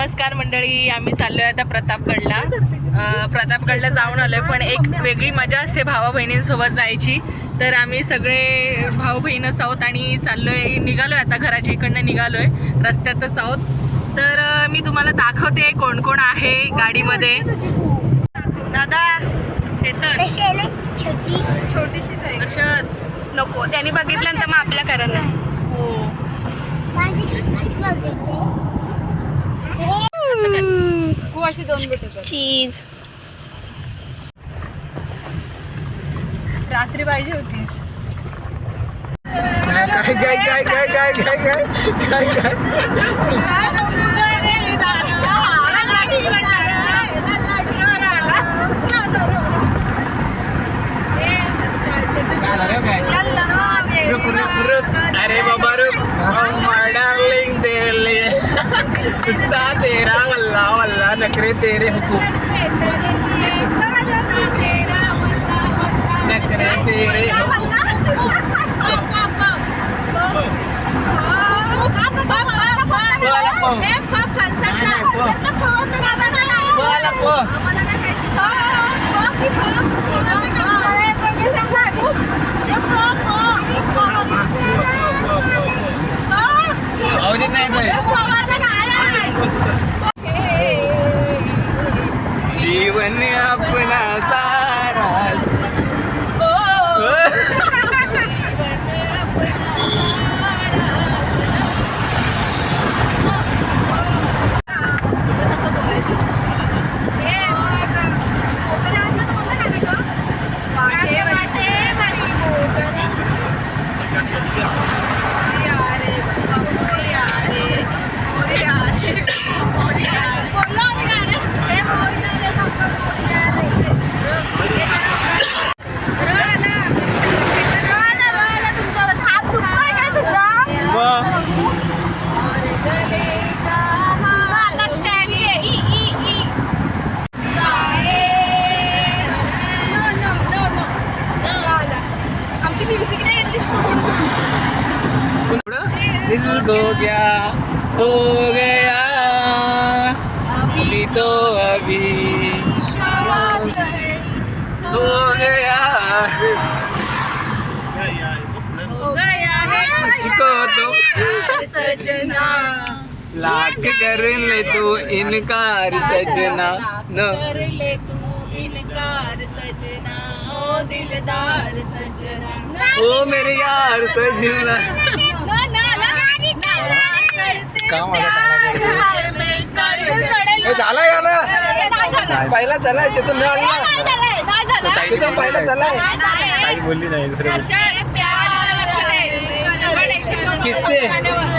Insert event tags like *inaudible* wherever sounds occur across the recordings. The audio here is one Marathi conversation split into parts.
नमस्कार मंडळी आम्ही चाललोय आता प्रतापगडला. प्रतापगडला जाऊन आलोय पण एक वेगळी मजा असते भावा बहिणींसोबत जायची. तर आम्ही सगळे भाऊ बहीणच आहोत आणि चाललोय निघालोय आता घराच्या इकडनं निघालोय रस्त्यातच आहोत. तर मी तुम्हाला दाखवते कोण कोण आहे गाडीमध्ये. दादा चेतन छोटी. छोटीशीच आहे. असं नको. त्यांनी बघितल्यानंतर मग आपल्या करायला हो. तू अशी दोन बोट चीज. रात्री पाहिजे होतीस. काय काय काय काय काय काय काय काय काय रुक गुस्सा तेरा वल्ला वल्ला नखरे तेरे हुकुम। नखरे तेरे हुकुम। बोला पो आवाज ജീവന് सजना. लाख कर ले तू इनकार सजना. न. कर ले तू इनकार सजना. ओ दिलदार सजना. ओ मेरे यार सजना. काम झाला गाणं पहिला झालाय चेतन न आला चेतन पहिला काही बोलली नाही दुसऱ्या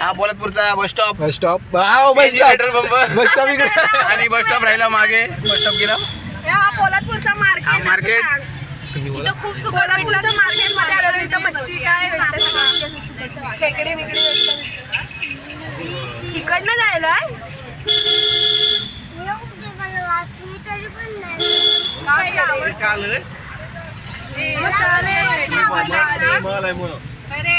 हा पोलादपूरचा bus stop bus stop petrol pump bus stop इकडे. आणि बस स्टॉप राहिला मागे. बस स्टॉप गेला पोलादपूरचा हा मार्केट बोला. खूप मार्केटमध्ये इथं मच्छी काय भेटते सगळं. खेकडे बिकडे भेटतात. इकडनं जायला? काय आवडतं? मजा आली. मजा आली. अरे.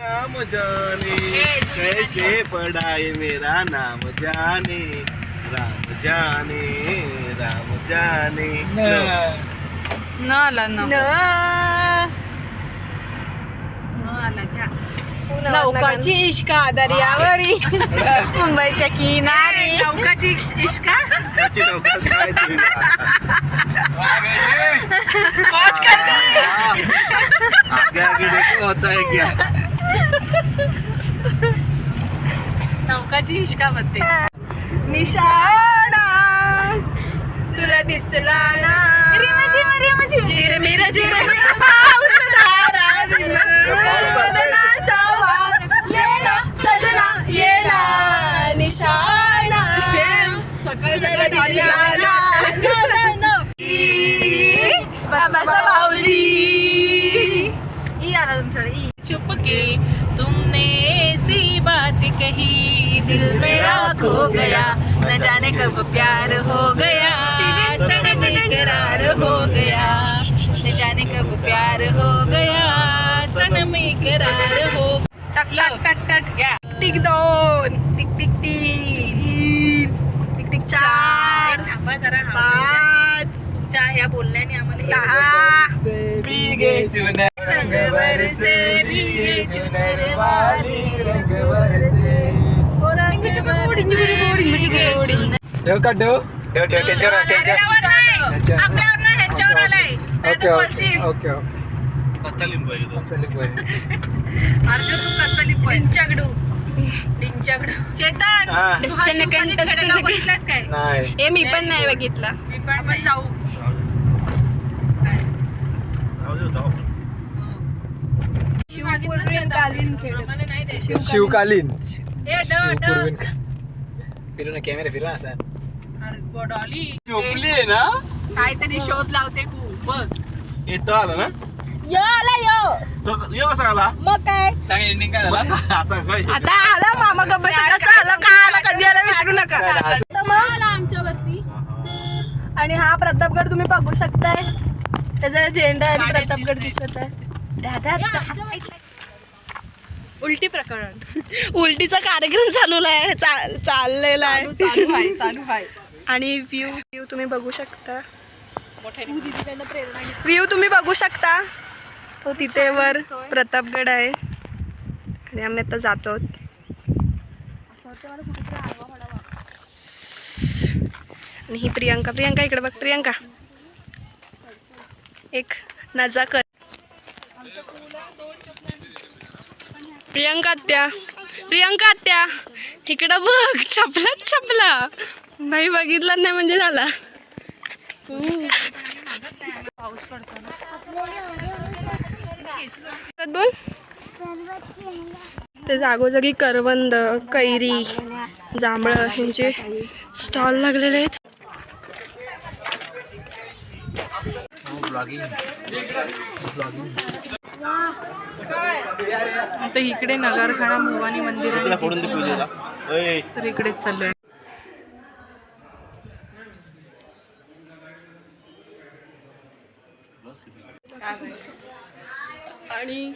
नाम जाने कैसे पढ़ाए मेरा नाम जाने राम जाने. राम जाने न. आला न आला घ्या नौकाची इश्का दर्यावरी. *laughs* मुंबईच्या किनारी. नौकाची इश- इश्का? नौका काय तुला? आगे आगे देखो होता है क्या? नौकाची इश्का म्हणते. निशाणा तुला दिसला ना. रिम झिम रिम झिम झिरमिर झिरमिर पाऊस धारा करार हो टक टक टक टक टिक दोन टिक टिक तीन टिक टिक चार थांबा जरा हा. पाच तुमच्या ह्या बोलण्याने आम्हाला हे सहा भीगे चुनर रंग बरसे भीगे चुनर वाली रंग बरसे ठेव का ठेव ठेव ठेव त्यांच्यावर त्यांच्यावर त्यांच्यावर. आपल्यावर ना ह्यांच्यावर आलाय ओके ओके ओके अर्जुन तू लिप चेतन हा. तू हा शिवकालीन खेडेगाव बघितलास काय? नाही. ए मी पण नाही बघितला. मी पण आपण जाऊ. जाऊ. शिवकालीन खेळ आम्हाला नाही द्यायचे. शिवकालीन. ए ड ड शिवपूर्वीन का फिरू ना कॅमेरा फिरू असा. अरे ना? काहीतरी शोध लावते तू. बघ. येतो आला ना? यो आला यो. तो यो कसा आला? मग काय? सांग एंडिंग काय? झाला आता काय? आता आला मामा गब्बरचा कसा आला? का आला? कधी आला? विचारू नका. आला आमच्यावरती. आणि हा प्रतापगड तुम्ही बघू शकताय. त्याचा झेंडा आणि प्रतापगड. दिसत आहे. दादा उलटी प्रकरण. *laughs* उलटीचा कार्यक्रम चालू आहे चा- चाललेला आहे. चालू आहे चालू आहे. आणि व्ह्यू व्ह्यू तुम्ही बघू शकता. व्ह्यू तुम्ही बघू शकता. तो तिथे वर प्रतापगड आहे. आणि आम्ही आता जातो. आणि ही प्रियांका. प्रियांका इकडे बघ. प्रियांका. एक नजा कर. प्रियांका आत्या. प्रियांका आत्या. इकडं बघ. छपलाच छपला. नाही बघितलं नाही म्हणजे झाला. पाऊस पडतो ते जागोजागी करवंद कैरी जांभळं ह्यांचे स्टॉल लागलेले आहेत. आता इकडे नगरखाना भवानी मंदिर तर इकडेच चाललंय.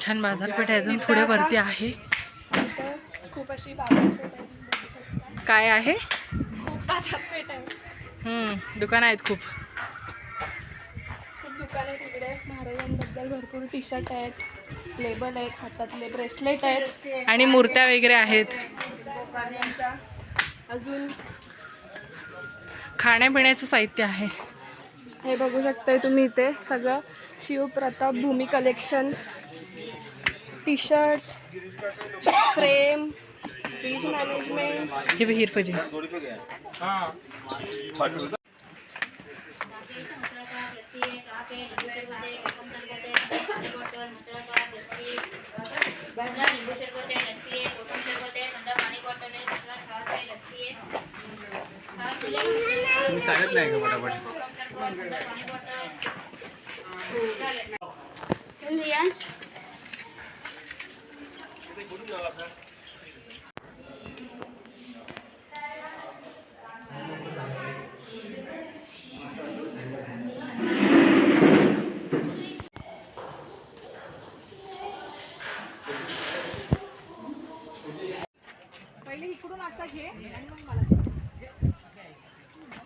छान बाजारपेठ आहे. अजून पुढे वरती आहे. खूप अशी काय आहे? खूप बाजारपेठ आहे दुकानं आहेत खूप. खूप दुकान आहेत तिकडे महाराजांबद्दल भरपूर टी शर्ट आहेत. लेबल आहेत हातातले ब्रेसलेट आहेत. आणि मूर्त्या वगैरे आहेत. अजून खाण्यापिण्याचं साहित्य आहे. हे बघू शकताय तुम्ही इथे सगळं. Shivpratap Bhumi collection T shirt frame बीज मैनेजमेंट। ये भी पाहिजे चालत हाँ। फटाफट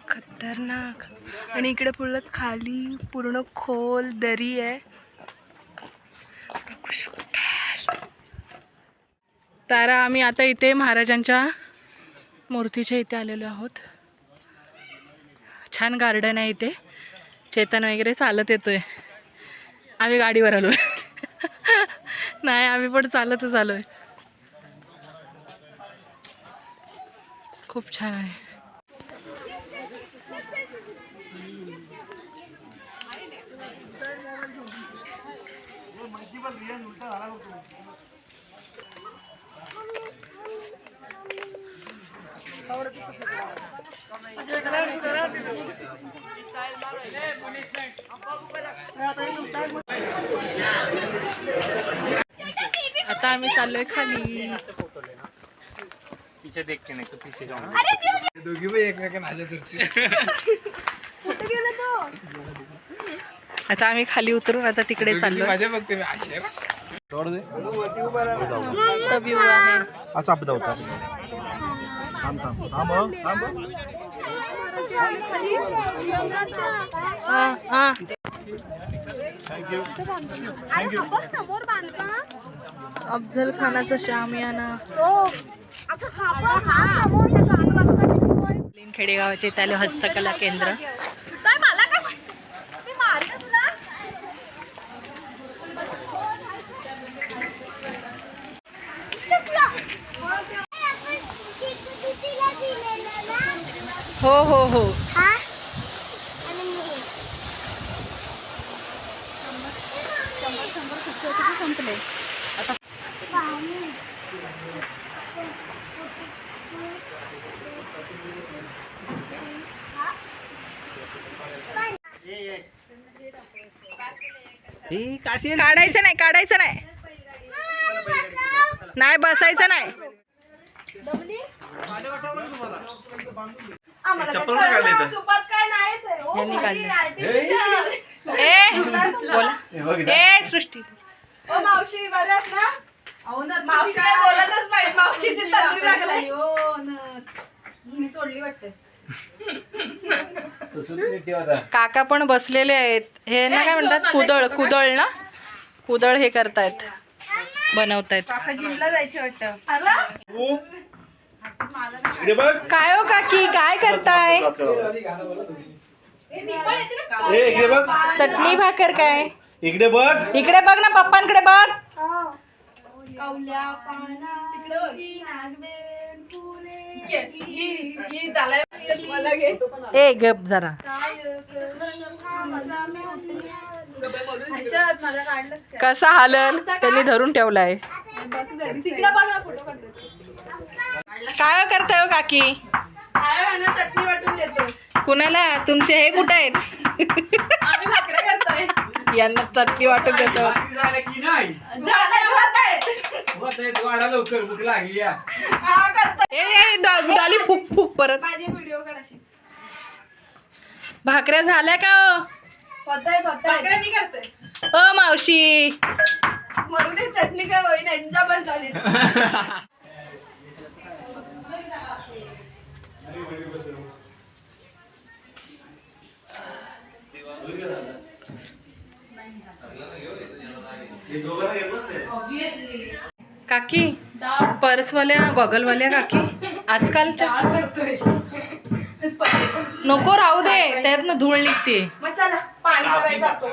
खतरनाक. आणि इकडे पूर्ण खाली पूर्ण खोल दरी आहे बघू शकता. तर आम्ही आता इथे महाराजांच्या मूर्तीच्या इथे आलेलो आहोत. छान गार्डन आहे इथे. चेतन वगैरे चालत येतोय. आम्ही गाडीवर आलो *laughs* नाही आम्ही पण चालतच आलोय. खूप छान आहे. आता आम्ही चाललोय खाली. पीछे देख के नाही तो पीछे जाऊन दोघी पण एकमेकांना आता आम्ही खाली उतरून आता तिकडे चाललोय. माझ्या बघते मी आहे हा चापदा होता थांब थांब. थांब थांब हा, हा. थँक्यू समोर बांधला अफजल खानाचा शामियाना हा हा. खेडेगावाचे त्याले हस्तकला केंद्र काय मला काय माहिती? मी मारीन तुला हो हो हो. संपले? काढायचं नाही काढायचं नाही. नाही बसायचं नाही. चप्पल पण काढले इथं सुपात काय नाहीच आहे. ओ, यांनी खाली काढलं. artificial. ए बोला. ए सृष्टी. ओ मावशी ना? मावशी काय बोलतच नाही. मावशीची तंद्री लागली तोडली वाटते. काका पण बसलेले आहेत. हे ना काय म्हणतात? कुदळ कुदळ ना? कुदळ हे करतायत. बनवतायत. जिमला जायची वाटतं. काय हो काकी? काय करताय? ए इकडे बघ. चटणी भाकर काय? इकडे बघ. इकडे बघ ना पप्पांकडे बघ. ए गप जरा. कसा हालल? त्यांनी धरून ठेवलाय. तिकडे बघ ना फोटो काय करताय हो काकी? चटणी वाटून देतो. कुणाला? तुमचे हे कुठे आहेत? आम्ही भाकऱ्या करतोय. यांना चटणी वाटून देतो. झालं की नाही? होत आहे, वाढा लवकर भूक लागली या. ए, ए, डॉ- डॉली फुक फुक परत. माझी व्हिडिओ काढायची भाकऱ्या झाल्या का हो? ओ मावशी. म्हणून ते चटणी काय होईन. *laughs* काकी पर्सवाल्या बगलवाल्या काकी आजकालच्या? नको राहू दे त्यातनं धूळ निघते. मग चला पाणी भरायला जातो.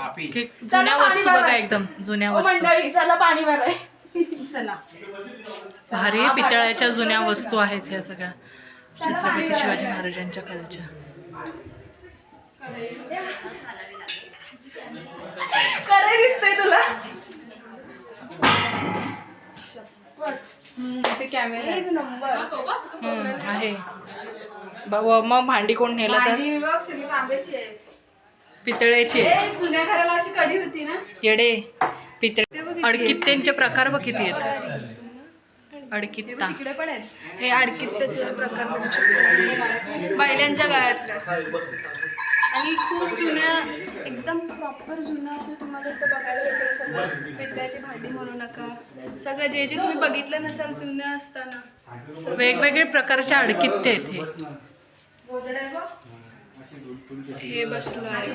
जुन्या वस्तू बघा एकदम जुन्या ओ वस्तू. मंडळी चला पाणी भराय चला. भारी पितळाच्या जुन्या वस्तू आहेत ह्या सगळ्या. छत्रपती शिवाजी महाराजांच्या कालच्या. कडे दिसतंय तुला. ते कॅमेरा एक नंबर. आहे. मग भांडी कोण नेलं तर? तांब्याची पितळेची. जुन्या घराला अशी कढी होती ना? येडे. पितळे. अडकित्त्यांचे प्रकार बघ किती आहेत. अडकित्ता तिकडे पण आहेत. हे आडकित्त्याचे प्रकार बैलांच्या गळ्यातलं. आणि खूप जुन्या एकदम प्रॉपर जुनं असं तुम्हाला इथं बघायला भेटेल सगळं पितळ्याची भांडी म्हणू नका. सगळं जे जे तुम्ही बघितलं नसाल जुनं असताना. वेगवेगळे प्रकारचे अडकित्ते आहेत हे. हे बसलं आहे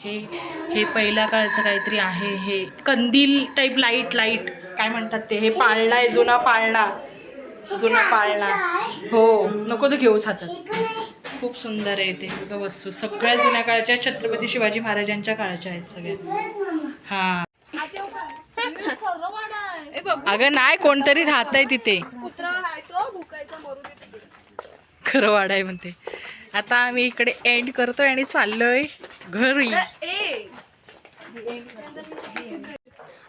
हे हे पहिल्या काळचं काहीतरी आहे हे कंदील टाईप लाइट लाइट काय म्हणतात ते? हे पाळणा आहे जुना पाळणा. जुना पाळणा. हो नको तो घेऊच हातात. खूप सुंदर आहे ते बघा वस्तू. सगळ्या जुन्या काळच्या छत्रपती शिवाजी महाराजांच्या काळच्या आहेत सगळ्या. हा. अगं नाही कोणतरी राहत आहे तिथे. खरं वाढ आहे म्हणते. आता आम्ही इकडे एंड करतोय आणि चाललोय घरी.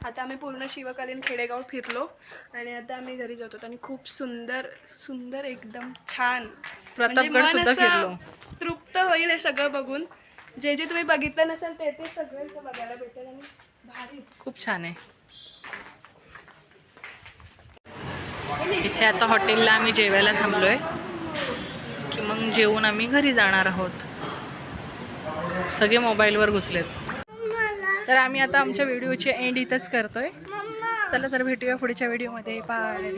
आता आम्ही पूर्ण शिवकालीन खेडेगाव फिरलो आणि आता आम्ही घरी जातो. आणि खूप सुंदर सुंदर एकदम छान. प्रतापगड म्हणजे सुद्धा फिरलो. तृप्त होईल हे सगळं बघून. जे जे तुम्ही बघितलं नसेल ते ते सगळं इथं बघायला भेटेल आणि भारीच. खूप छान आहे. इथे आता हॉटेलला आम्ही जेवायला थांबलोय. की मग जेवून आम्ही घरी जाणार आहोत. सगळे मोबाईलवर घुसलेत. तर आम्ही आता आमच्या व्हिडिओचे एंड इथंच करतोय. चला तर भेटूया पुढच्या व्हिडिओमध्ये. बाय